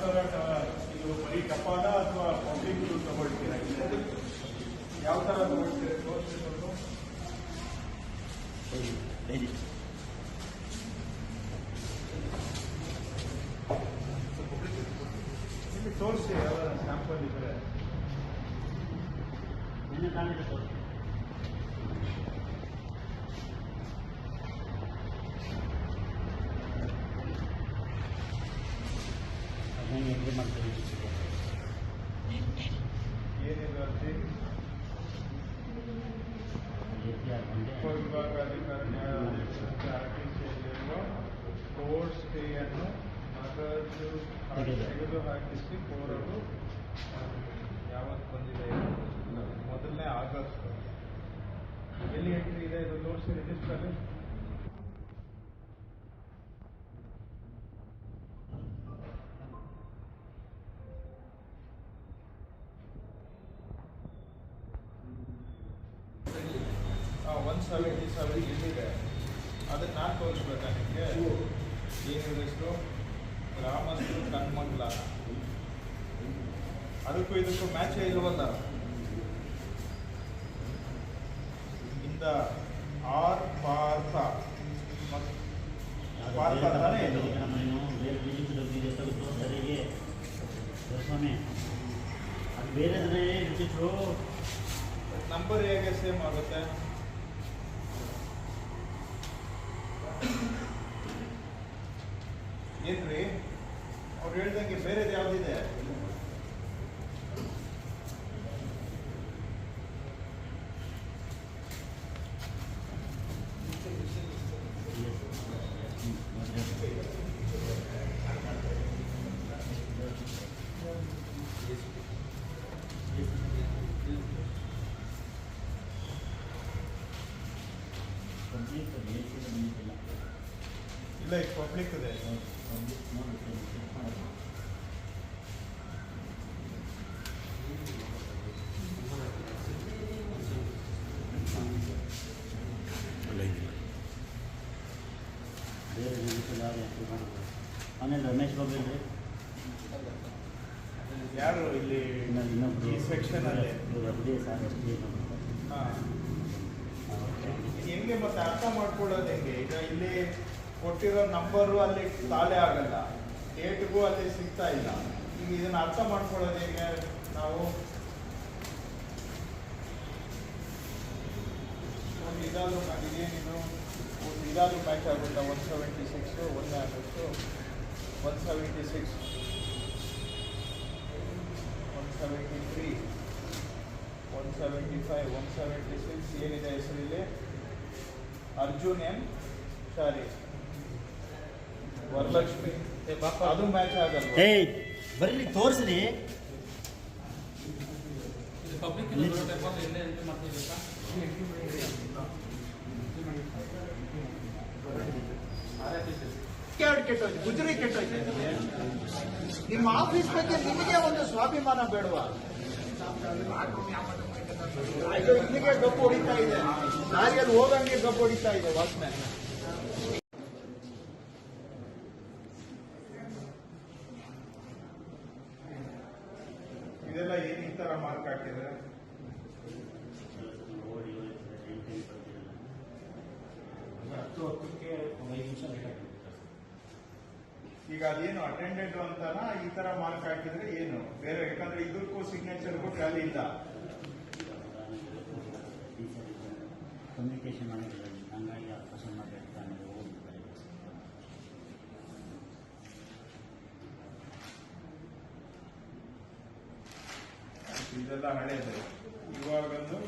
ಥರ ತರ ಇದು ಬರೀ ಟಪಾಲ ಅಥವಾ ಪಬ್ಲಿಕ್ ತಗೊಳ್ತೀರಾ? ಯಾವ ಥರ ತಗೊಳ್ತೀರಾ? ತೋರಿಸಿ ಯಾವ್ದಾರ ಸ್ಯಾಂಪಲ್ ಇದ್ರೆ. ಏನಿದೆ ಅರ್ಜಿ ಉಪವಿಭಾಗಾಧಿಕಾರಿ ಸ್ಟೇಯನ್ನು ನಗದು ತೆಗೆದು. ತೆಗೆದು ಹಾಕಿಸಿ ಕೋರಲು ಯಾವತ್ತು ಬಂದಿದೆ ಮೊದಲನೇ ಆಗಸ್ಟ್ ಎಲ್ಲಿ ಎಂಟ್ರಿ ಇದೆ ಇದು ತೋರಿಸಿ ರಿಜಿಸ್ಟರ್ ಒನ್ ಸೆವೆಂಟಿ ಸೆವೆನ್ ಎಲ್ಲಿದೆ ಅದನ್ನ ನಾನು ತೋರಿಸ್ಬೇಕಾ ನಿಮಗೆ? ಏನಿದೆ ಹೆಸರು ಗ್ರಾಮಸ್ಥರು ಕಣ್ಮಂಗ್ಲ. ಅದಕ್ಕೂ ಇದಕ್ಕೂ ಮ್ಯಾಚೇ ಇಲ್ವಲ್ಲ? ಇಂದ ಆರ್ ಪಾರ್ಥ. ಪಾರ್ಥ ತಾನೇ ಇದು? ಸ್ವಾಮಿ. ಅದು ಬೇರೆ ನಂಬರ್ ಹೇಗೆ ಸೇಮ್ ಆಗುತ್ತೆ? ಏನ್ರಿ ಅವ್ರು ಹೇಳ್ದಂಗೆ ಬೇರೆದು ಯಾವ್ದಿದೆ ಇಲ್ಲ ಈಗ ಪಬ್ಲಿಕ್ ಇದೆ ಆಮೇಲೆ ರಮೇಶ್ ಬಾಬು ಇಲ್ರಿ ಯಾರು ಇಲ್ಲಿ ಇನ್ನೊಬ್ರು ಈ ಸೆಕ್ಷನ್ ಅಲ್ಲಿ? ಇವ್ರು ಅದೇ ಸರ್ ಎಸ್ ಡಿ. ಹೆಂಗೆ ಮತ್ತೆ ಅರ್ಥ ಮಾಡ್ಕೊಳ್ಳೋದು ಹೆಂಗೆ? ಈಗ ಇಲ್ಲಿ ಕೊಟ್ಟಿರೋ ನಂಬರು ಅಲ್ಲಿ ತಾಳೆ ಆಗಲ್ಲ. ಡೇಟ್ಗೂ ಅಲ್ಲಿ ಸಿಗ್ತಾ ಇಲ್ಲ. ಈಗ ಇದನ್ನ ಅರ್ಥ ಮಾಡ್ಕೊಳ್ಳೋದು ಹೇಗೆ? ನಾವು ಒಂದು ಇದಾದ್ರು ಇದೇನಿದು ಒಂದು ಇದಾದ್ರು ಮ್ಯಾಚ್ ಆಗುತ್ತೆ? ಒನ್ ಸೆವೆಂಟಿ ಸಿಕ್ಸು ಒನ್ ಆಗುತ್ತೆ. One seventy six one seventy three one seventy five one seventy six ಏನಿದೆ ಹೆಸರಿಲ್ಲಿ? Arjun M sorry. ವರಲಕ್ಷ್ಮಿ ಅದು ಮ್ಯಾಚ್ ಆಗಲ್ವಾ ಏಯ್ ಬರ್ರಿ ತೋರಿಸ್ರಿ ಇದು ಪಬ್ಲಿಕ್ ಎಲ್ಲೇ ಎಂಟ್ರಿ ಮಾಡ್ತಿರ್ಬೇಕಾ ಕೆಟ್ಟ ಕೆಟ್ಟೋಯ್ತು ಗುಜರಿ ಕೆಟ್ಟೋಯ್ತು ನಿಮ್ಮ ಆಫೀಸ್ ಬಗ್ಗೆ ನಿಮಗೆ ಒಂದು ಸ್ವಾಭಿಮಾನ ಬೇಡವಾ ಅಯ್ಯೋ ಇಲ್ಲಿಗೆ ಗಪ್ಪು ಹೊಡಿತಾ ಇದೆ ದಾರಿಯಲ್ಲಿ ಹೋಗಂಗೆ ಗಪ್ಪು ಹೊಡಿತಾ ಇದೆ ವಾಚ್ಮ್ಯಾನ್ ಇದೆಲ್ಲ ಏನು ಈ ತರ ಮಾರ್ಕ್ ಹಾಕಿದ್ರೆ ಹತ್ತು ಹತ್ತಕ್ಕೆ ಒಂದು ಐದು ನಿಮಿಷ ಲೇಟ್ ಆಗ್ತದೆ ಈಗ ಅದೇನು ಅಟೆಂಡೆಂಟ್ ಅಂತಾನ ಈ ತರ ಮಾರ್ಕ್ ಹಾಕಿದ್ರೆ ಏನು? ಬೇರೆ ಯಾಕಂದ್ರೆ ಇದಕ್ಕೂ ಸಿಗ್ನೇಚರ್ಗೂ ಖಾಲಿ ಇಲ್ಲ. ಕಮ್ಯುನಿಕೇಶನ್ ಮಾಡಿದ್ರೆ ಹಂಗಾಗಿ ಅವಕಾಶ ಮಾಡಬೇಕು ಇದೆಲ್ಲ ಹಳೆಯದು ಇವಾಗಂದು